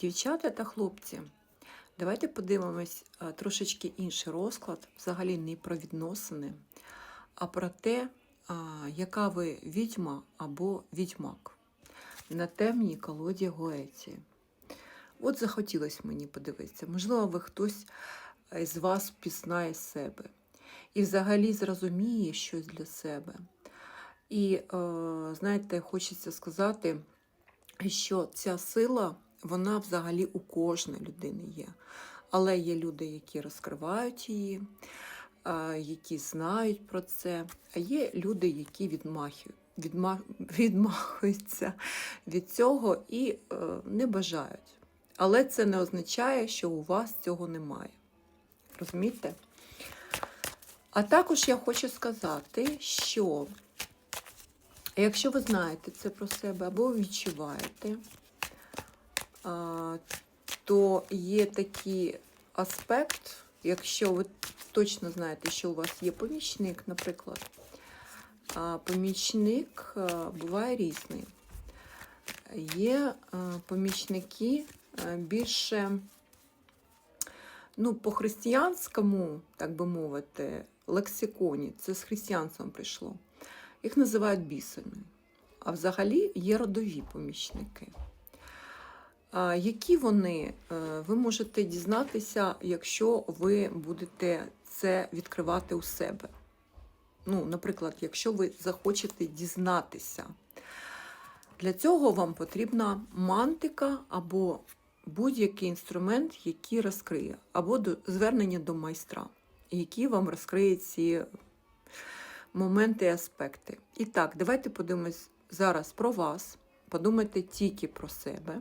Дівчата та хлопці, давайте подивимось трошечки інший розклад, взагалі не про відносини, а про те, яка ви відьма або відьмак на темній колоді Гоеції. От захотілося мені подивитися. Можливо, ви хтось із вас пізнає себе і взагалі зрозуміє щось для себе. І, е, знаєте, хочеться сказати, що ця сила, вона взагалі у кожної людини є. Але є люди, які розкривають її, е, які знають про це, а є люди, які відмахують. Відма... Відмахуються від цього і е, не бажають. Але це не означає, що у вас цього немає. Розумієте? А також я хочу сказати, що якщо ви знаєте це про себе або відчуваєте, то є такий аспект, якщо ви точно знаєте, що у вас є помічник, наприклад, помічник буває різний. Є помічники більше ну, по християнському, так би мовити, лексиконі, це з християнством прийшло. Їх називають бісами. А взагалі є родові помічники. Які вони, е, ви можете дізнатися, якщо ви будете це відкривати у себе. Ну, Наприклад, якщо ви захочете дізнатися. Для цього вам потрібна мантика або будь-який інструмент, який розкриє, або звернення до майстра, який вам розкриє ці моменти і аспекти. І так, давайте подивимось зараз про вас. Подумайте тільки про себе.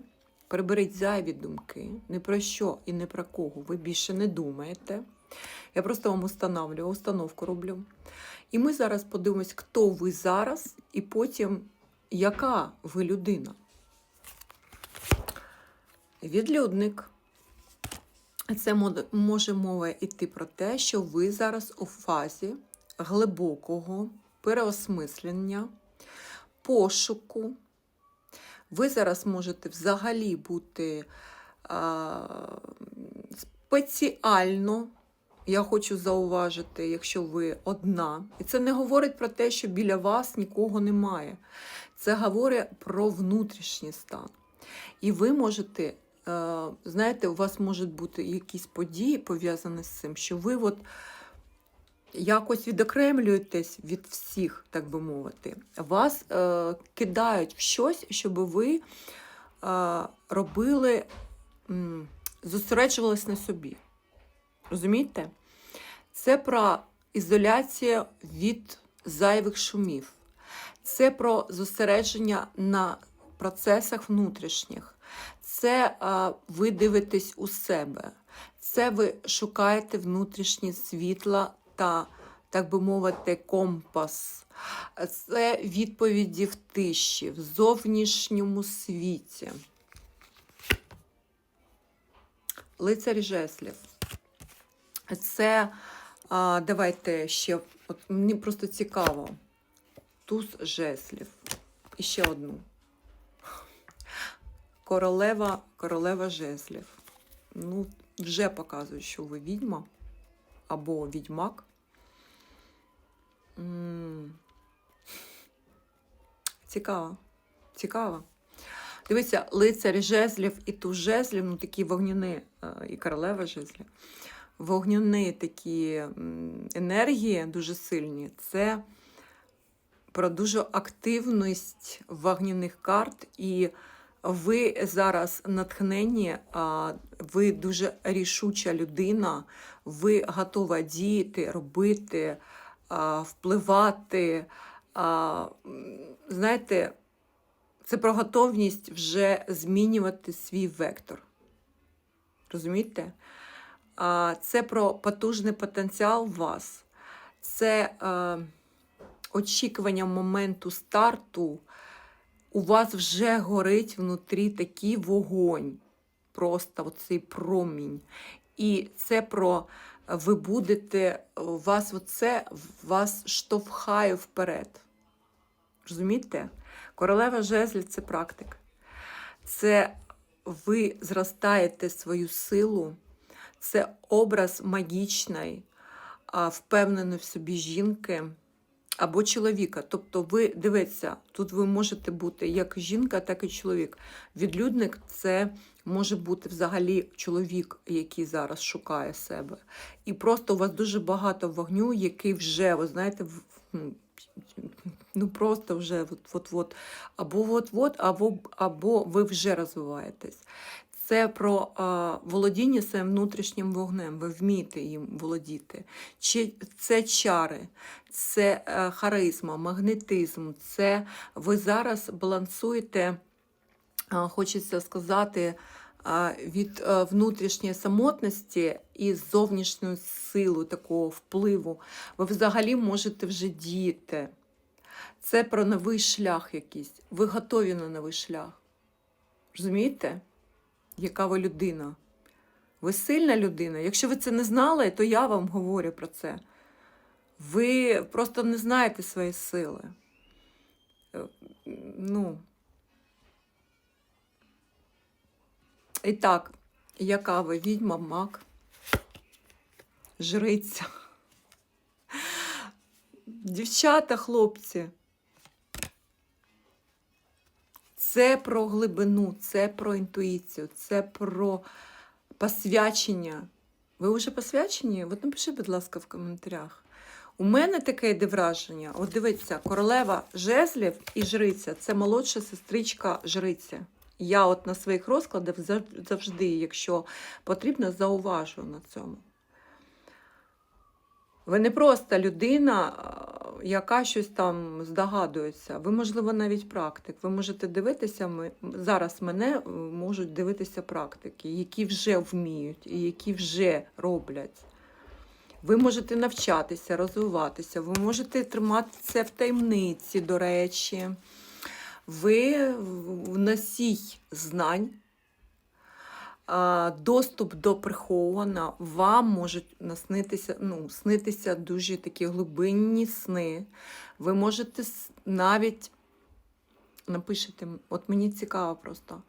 Приберіть зайві думки, ні про що і ні про кого ви більше не думаєте. Я просто вам установлюю, установку роблю. І ми зараз подивимось, хто ви зараз, і потім яка ви людина. Відлюдник. Це може мова йти про те, що ви зараз у фазі глибокого переосмислення, пошуку. Ви зараз можете взагалі бути а, спеціально, я хочу зауважити, якщо ви одна. І це не говорить про те, що біля вас нікого немає. Це говорить про внутрішній стан. І ви можете, знаєте, у вас можуть бути якісь події пов'язані з цим, що ви от якось відокремлюєтесь від всіх, так би мовити. Вас е, кидають в щось, щоб ви е, робили, м, зосереджувались на собі. Розумієте? Це про ізоляцію від зайвих шумів. Це про зосередження на процесах внутрішніх. Це а, ви дивитесь у себе. Це ви шукаєте внутрішнє світла та, так би мовити, компас. Це відповіді в тиші, в зовнішньому світі. Лицар жеслів. Це, а, давайте ще, от мені просто цікаво. Туз жеслів. І ще одну. Королева, королева жезлів. Ну, вже показує, що ви відьма або відьмак. Цікаво. Цікаво. Дивіться, лицар жезлів і туз жезлів, ну такі вогняні, і королева жезлів. Вогняні такі енергії дуже сильні. Це про дуже активність вогняних карт, і ви зараз натхнені, ви дуже рішуча людина, ви готова діяти, робити, впливати. Знаєте, це про готовність вже змінювати свій вектор. Розумієте? Це про потужний потенціал вас. Це очікування моменту старту, у вас вже горить внутрі такий вогонь, просто оцей промінь. І це про ви будете, вас оце вас штовхає вперед. Розумієте? Королева жезлів це практика. Це ви зростаєте свою силу, це образ магічної, впевненої в собі жінки або чоловіка. Тобто, ви дивіться, тут ви можете бути як жінка, так і чоловік. Відлюдник це може бути взагалі чоловік, який зараз шукає себе. І просто у вас дуже багато вогню, який вже, ви знаєте, ну, ну просто вже от-от, або от-от, або, або ви вже розвиваєтесь. Це про а, володіння своїм внутрішнім вогнем. Ви вмієте їм володіти. Чи це чари, це е, харизма, магнетизм. Це ви зараз балансуєте, а, хочеться сказати, від е, внутрішньої самотності і зовнішньої сили такого впливу. Ви взагалі можете вже діяти. Це про новий шлях якийсь. Ви готові на новий шлях. Розумієте? Яка ви людина? Ви сильна людина. Якщо ви це не знали, то я вам говорю про це. Ви просто не знаєте свої сили. Е, Ну. І так, яка ви відьма, мак, жриця. Дівчата, хлопці. Це про глибину, це про інтуїцію, це про посвячення. Ви вже посвячені? От напишіть, будь ласка, в коментарях. У мене таке йде враження. От дивіться, королева жезлів і жриця це молодша сестричка жриця. Я от на своїх розкладах завжди, якщо потрібно, зауважую на цьому. Ви не просто людина, яка щось там здогадується. Ви, можливо, навіть практик. Ви можете дивитися, ми, зараз мене е, можуть дивитися практики, які вже вміють і які вже роблять. Ви можете навчатися, розвиватися, ви можете тримати це в таємниці, до речі. Ви носій знань, доступ до прихована, вам можуть наснитися, ну, снитися дуже такі глибинні сни. Ви можете навіть напишете, от мені цікаво просто.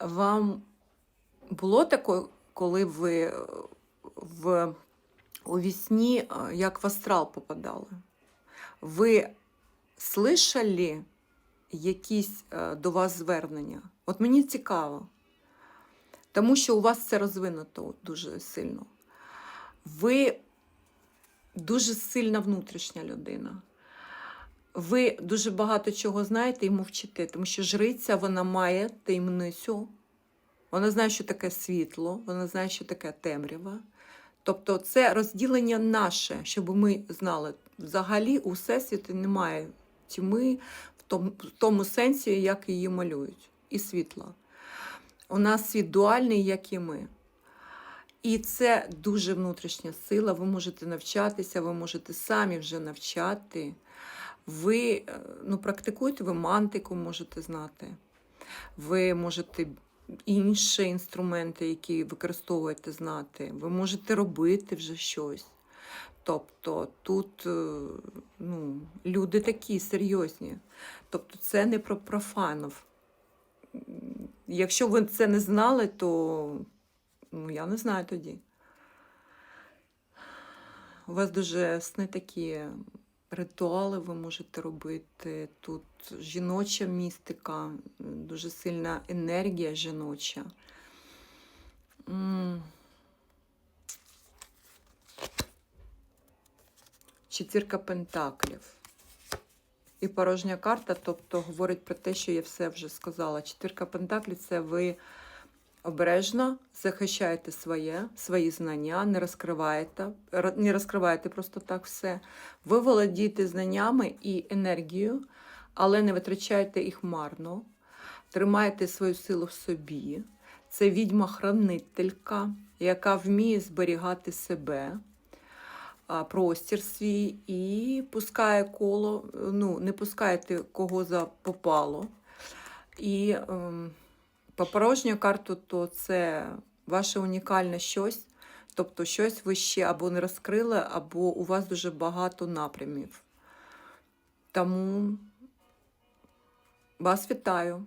Вам було таке, коли ви е, в, у вісні, е, як в астрал попадали? Ви слышали якісь е, до вас звернення? От мені цікаво. Тому що у вас це розвинуто дуже сильно. Ви дуже сильна внутрішня людина. Ви дуже багато чого знаєте і мовчите, тому що жриця вона має таємницю. Вона знає, що таке світло, вона знає, що таке темрява. Тобто це розділення наше, щоб ми знали. Взагалі у всесвіті немає тьми в тому, сенсі, як її малюють, і світла. У нас світ дуальний, як і ми. І це дуже внутрішня сила. Ви можете навчатися, ви можете самі вже навчати. Ви е, ну, практикуєте, ви мантику можете знати. Ви можете інші інструменти, які використовуєте, знати. Ви можете робити вже щось. Тобто тут е, ну, люди такі серйозні. Тобто це не про профанів. Якщо ви це не знали, то ну, я не знаю тоді. У вас дуже сни такі ритуали ви можете робити. Тут жіноча містика, дуже сильна енергія жіноча. Четвірка пентаклів. І порожня карта, тобто говорить про те, що я все вже сказала. Четвірка пентаклів це ви обережно захищаєте своє, свої знання, не розкриваєте, не розкриваєте просто так все. Ви володієте знаннями і енергією, але не витрачаєте їх марно. Тримаєте свою силу в собі. Це відьма-хранителька, яка вміє зберігати себе, простір свій і пускає коло, ну, не пускаєте кого за попало. І ем, по порожню карту, то це ваше унікальне щось, тобто щось ви ще або не розкрили, або у вас дуже багато напрямів. Тому вас вітаю.